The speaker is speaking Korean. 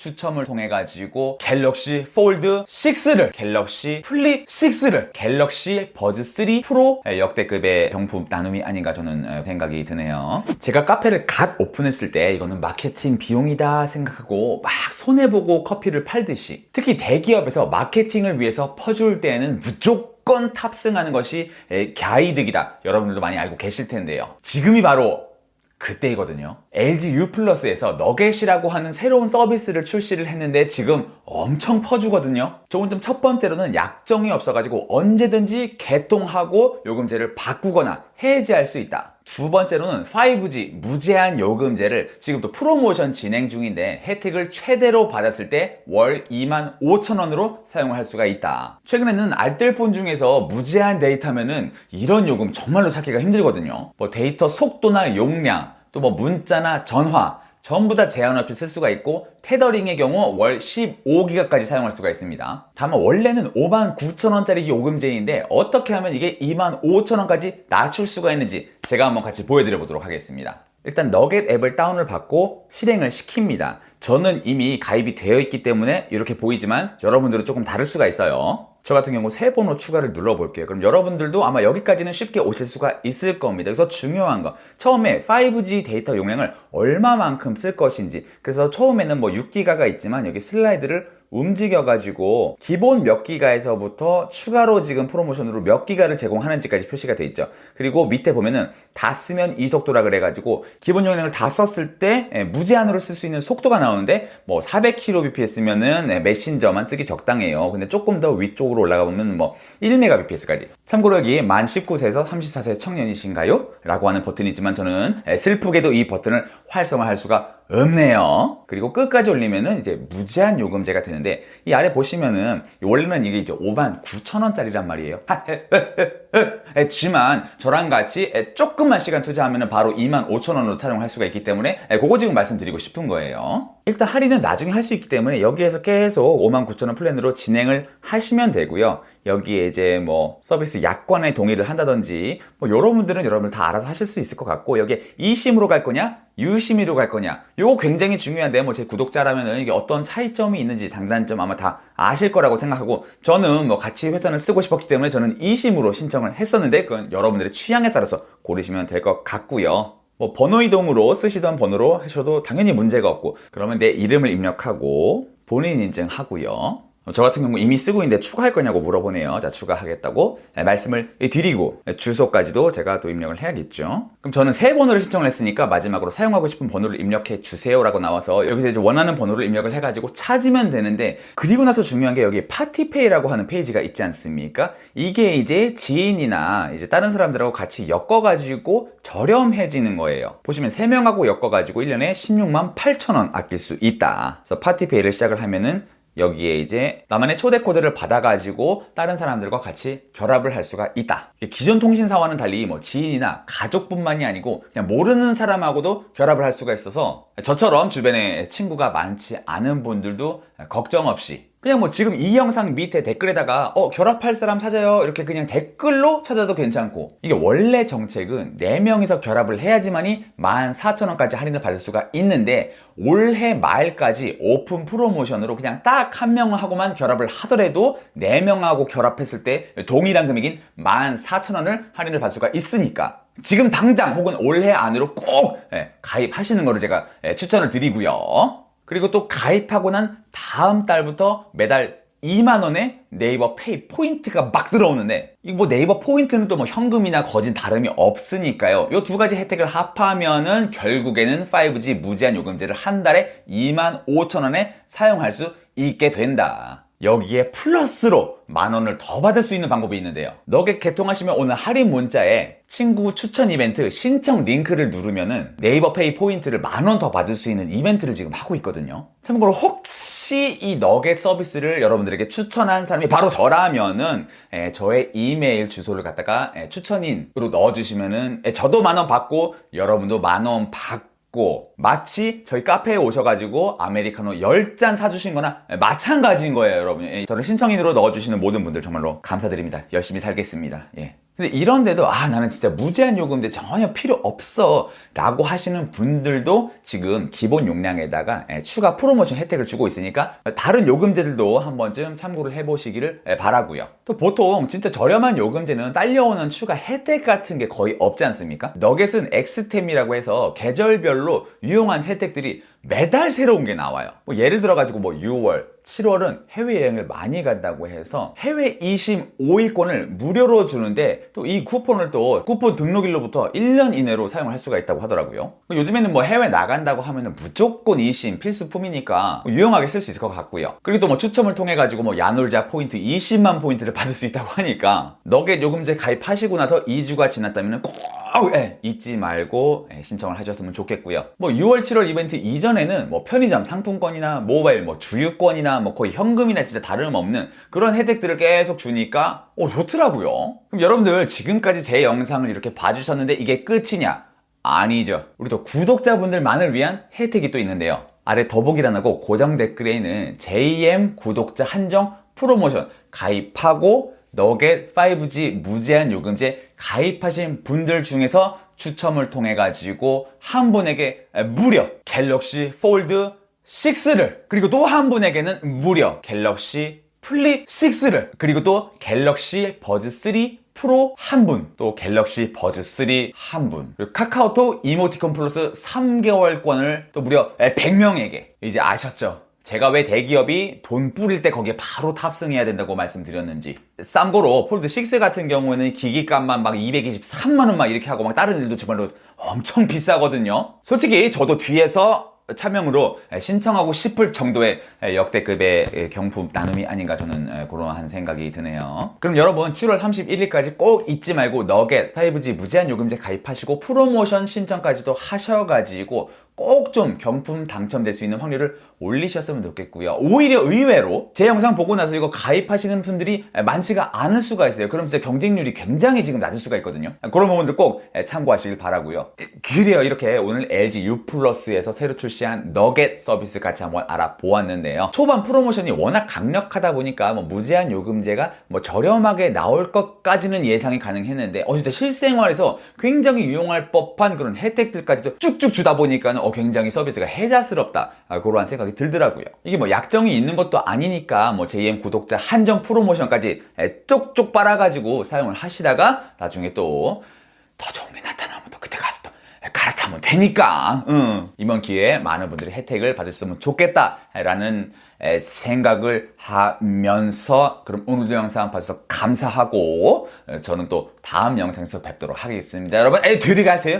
추첨을 통해 가지고 갤럭시 폴드 6를 갤럭시 플립 6를 갤럭시 버즈 3 프로 에, 역대급의 경품 나눔이 아닌가 저는 에, 생각이 드네요. 제가 카페를 갓 오픈했을 때 이거는 마케팅 비용이다 생각하고 막 손해보고 커피를 팔듯이 특히 대기업에서 마케팅을 위해서 퍼줄 때에는 무조건 탑승하는 것이 에, 갸이득이다. 여러분들도 많이 알고 계실 텐데요. 지금이 바로 그때이거든요. LG U 플러스에서 너겟이라고 하는 새로운 서비스를 출시를 했는데 지금 엄청 퍼주거든요. 좋은 점 첫 번째로는 약정이 없어가지고 언제든지 개통하고 요금제를 바꾸거나 해지할 수 있다. 두 번째로는 5G 무제한 요금제를 지금 또 프로모션 진행 중인데 혜택을 최대로 받았을 때 월 2만 5천 원으로 사용할 수가 있다. 최근에는 알뜰폰 중에서 무제한 데이터면은 이런 요금 정말로 찾기가 힘들거든요. 뭐 데이터 속도나 용량, 또 뭐 문자나 전화, 전부 다 제한 없이 쓸 수가 있고 테더링의 경우 월 15기가까지 사용할 수가 있습니다. 다만 원래는 5만 9천 원짜리 요금제인데 어떻게 하면 이게 2만 5천 원까지 낮출 수가 있는지 제가 한번 같이 보여드려 보도록 하겠습니다. 일단 너겟 앱을 다운을 받고 실행을 시킵니다. 저는 이미 가입이 되어 있기 때문에 이렇게 보이지만 여러분들은 조금 다를 수가 있어요. 저 같은 경우 새 번호 추가를 눌러볼게요. 그럼 여러분들도 아마 여기까지는 쉽게 오실 수가 있을 겁니다. 그래서 중요한 거 처음에 5G 데이터 용량을 얼마만큼 쓸 것인지 그래서 처음에는 뭐 6기가가 있지만 여기 슬라이드를 움직여가지고 기본 몇 기가에서부터 추가로 지금 프로모션으로 몇 기가를 제공하는지까지 표시가 돼 있죠. 그리고 밑에 보면은 다 쓰면 이 속도라 그래가지고 기본 용량을 다 썼을 때 예, 무제한으로 쓸 수 있는 속도가 나오는데 뭐 400kbps면은 예, 메신저만 쓰기 적당해요. 근데 조금 더 위쪽으로 올라가 보면 뭐 1mbps까지. 참고로 여기 만 19세에서 34세 청년이신가요? 라고 하는 버튼이지만 저는 예, 슬프게도 이 버튼을 활성화할 수가 없네요. 그리고 끝까지 올리면은 이제 무제한 요금제가 되는데 이 아래 보시면은 원래는 이게 이제 5만 9천 원짜리란 말이에요. 지만 저랑 같이 조금만 시간 투자하면은 바로 2만 5천 원으로 사용할 수가 있기 때문에 그거 지금 말씀드리고 싶은 거예요. 일단 할인은 나중에 할 수 있기 때문에 여기에서 계속 5만 9천 원 플랜으로 진행을 하시면 되고요. 여기에 이제 뭐 서비스 약관에 동의를 한다든지 뭐 여러분들은 여러분들 다 알아서 하실 수 있을 것 같고 여기에 이심으로 갈 거냐 유심히로 갈 거냐 요거 굉장히 중요한데 뭐 제 구독자라면은 이게 어떤 차이점이 있는지 장단점 아마 다 아실 거라고 생각하고 저는 뭐 같이 회선을 쓰고 싶었기 때문에 저는 이심으로 신청을 했었는데 그건 여러분들의 취향에 따라서 고르시면 될 것 같고요. 뭐 번호 이동으로 쓰시던 번호로 하셔도 당연히 문제가 없고 그러면 내 이름을 입력하고 본인 인증하고요. 저 같은 경우 이미 쓰고 있는데 추가할 거냐고 물어보네요. 자, 추가하겠다고 네, 말씀을 드리고 네, 주소까지도 제가 또 입력을 해야겠죠. 그럼 저는 새 번호를 신청을 했으니까 마지막으로 사용하고 싶은 번호를 입력해 주세요라고 나와서 여기서 이제 원하는 번호를 입력을 해가지고 찾으면 되는데 그리고 나서 중요한 게 여기 파티페이라고 하는 페이지가 있지 않습니까? 이게 이제 지인이나 이제 다른 사람들하고 같이 엮어가지고 저렴해지는 거예요. 보시면 3명하고 엮어가지고 1년에 16만 8천 원 아낄 수 있다. 그래서 파티페이를 시작을 하면은 여기에 이제 나만의 초대 코드를 받아가지고 다른 사람들과 같이 결합을 할 수가 있다. 기존 통신사와는 달리 뭐 지인이나 가족뿐만이 아니고 그냥 모르는 사람하고도 결합을 할 수가 있어서 저처럼 주변에 친구가 많지 않은 분들도 걱정 없이 그냥 뭐 지금 이 영상 밑에 댓글에다가 어 결합할 사람 찾아요. 이렇게 그냥 댓글로 찾아도 괜찮고. 이게 원래 정책은 4명이서 결합을 해야지만이 14,000원까지 할인을 받을 수가 있는데 올해 말까지 오픈 프로모션으로 그냥 딱 한 명하고만 결합을 하더라도 4명하고 결합했을 때 동일한 금액인 14,000원을 할인을 받을 수가 있으니까. 지금 당장 혹은 올해 안으로 꼭 예, 가입하시는 거를 제가 예, 추천을 드리고요. 그리고 또 가입하고 난 다음 달부터 매달 2만원의 네이버 페이 포인트가 막 들어오는데, 이거 뭐 네이버 포인트는 또 뭐 현금이나 거진 다름이 없으니까요. 이 두 가지 혜택을 합하면은 결국에는 5G 무제한 요금제를 한 달에 2만 5천원에 사용할 수 있게 된다. 여기에 플러스로 만 원을 더 받을 수 있는 방법이 있는데요. 너겟 개통하시면 오늘 할인 문자에 친구 추천 이벤트 신청 링크를 누르면은 네이버 페이 포인트를 만 원 더 받을 수 있는 이벤트를 지금 하고 있거든요. 참고로 혹시 이 너겟 서비스를 여러분들에게 추천한 사람이 바로 저라면은 에, 저의 이메일 주소를 갖다가 에, 추천인으로 넣어주시면은 에, 저도 만 원 받고 여러분도 만 원 받고 고 마치 저희 카페에 오셔가지고 아메리카노 10잔 사주신 거나 마찬가지인 거예요 여러분. 예, 저를 신청인으로 넣어주시는 모든 분들 정말로 감사드립니다. 열심히 살겠습니다. 예. 근데 이런데도 아 나는 진짜 무제한 요금제 전혀 필요 없어 라고 하시는 분들도 지금 기본 용량에다가 예, 추가 프로모션 혜택을 주고 있으니까 다른 요금제들도 한 번쯤 참고를 해보시기를 예, 바라고요 또 보통 진짜 저렴한 요금제는 딸려오는 추가 혜택 같은 게 거의 없지 않습니까? 너겟은 엑스템이라고 해서 계절별로 유용한 혜택들이 매달 새로운 게 나와요. 뭐 예를 들어 가지고 뭐 6월, 7월은 해외여행을 많이 간다고 해서 해외 2심 5일권을 무료로 주는데 또 이 쿠폰을 또 쿠폰 등록일로부터 1년 이내로 사용할 수가 있다고 하더라고요. 요즘에는 뭐 해외 나간다고 하면은 무조건 2심 필수품이니까 뭐 유용하게 쓸 수 있을 것 같고요. 그리고 또 뭐 추첨을 통해 가지고 뭐 야놀자 포인트 20만 포인트를 받을 수 있다고 하니까 너겟 요금제 가입하시고 나서 2주가 지났다면 꼭 예, 잊지 말고 예, 신청을 하셨으면 좋겠고요. 뭐 6월, 7월 이벤트 이전에는 뭐 편의점 상품권이나 모바일 뭐 주유권이나 뭐 거의 현금이나 진짜 다름없는 그런 혜택들을 계속 주니까 어 좋더라고요. 그럼 여러분들 지금까지 제 영상을 이렇게 봐주셨는데 이게 끝이냐? 아니죠. 우리 또 구독자분들만을 위한 혜택이 또 있는데요. 아래 더보기란하고 고정 댓글에 있는 JM 구독자 한정 프로모션 가입하고 너겟 5G 무제한 요금제 가입하신 분들 중에서 추첨을 통해 가지고 한 분에게 무려 갤럭시 폴드 6를 그리고 또 한 분에게는 무려 갤럭시 플립 6를 그리고 또 갤럭시 버즈 3 프로 한 분, 또 갤럭시 버즈 3 한 분, 그리고 카카오톡 이모티콘 플러스 3개월권을 또 무려 100명에게 이제 아셨죠? 제가 왜 대기업이 돈 뿌릴 때 거기에 바로 탑승해야 된다고 말씀드렸는지. 쌈고로 폴드 6 같은 경우에는 기기값만 막 223만원 막 이렇게 하고 막 다른 일도 정말로 엄청 비싸거든요. 솔직히 저도 뒤에서 차명으로 신청하고 싶을 정도의 역대급의 경품 나눔이 아닌가 저는 그런 한 생각이 드네요. 그럼 여러분 7월 31일까지 꼭 잊지 말고 너겟 5G 무제한 요금제 가입하시고 프로모션 신청까지도 하셔가지고 꼭 좀 경품 당첨될 수 있는 확률을 올리셨으면 좋겠고요. 오히려 의외로 제 영상 보고 나서 이거 가입하시는 분들이 많지가 않을 수가 있어요. 그럼 진짜 경쟁률이 굉장히 지금 낮을 수가 있거든요. 그런 부분들 꼭 참고하시길 바라고요. 그래요. 이렇게 오늘 LG U 플러스에서 새로 출시한 너겟 서비스 같이 한번 알아보았는데요. 초반 프로모션이 워낙 강력하다 보니까 뭐 무제한 요금제가 뭐 저렴하게 나올 것까지는 예상이 가능했는데 어 진짜 실생활에서 굉장히 유용할 법한 그런 혜택들까지도 쭉쭉 주다 보니까는 어 굉장히 서비스가 혜자스럽다 아, 그러한 생각이 들더라고요. 이게 뭐 약정이 있는 것도 아니니까 뭐 JM 구독자 한정 프로모션까지 에, 쪽쪽 빨아가지고 사용을 하시다가 나중에 또 더 좋은 게 나타나면 또 그때 가서 또 갈아타면 되니까 응. 이번 기회에 많은 분들이 혜택을 받으셨으면 좋겠다라는 에, 생각을 하면서 그럼 오늘도 영상 봐주셔서 감사하고 에, 저는 또 다음 영상에서 뵙도록 하겠습니다. 여러분 에, 들어가세요.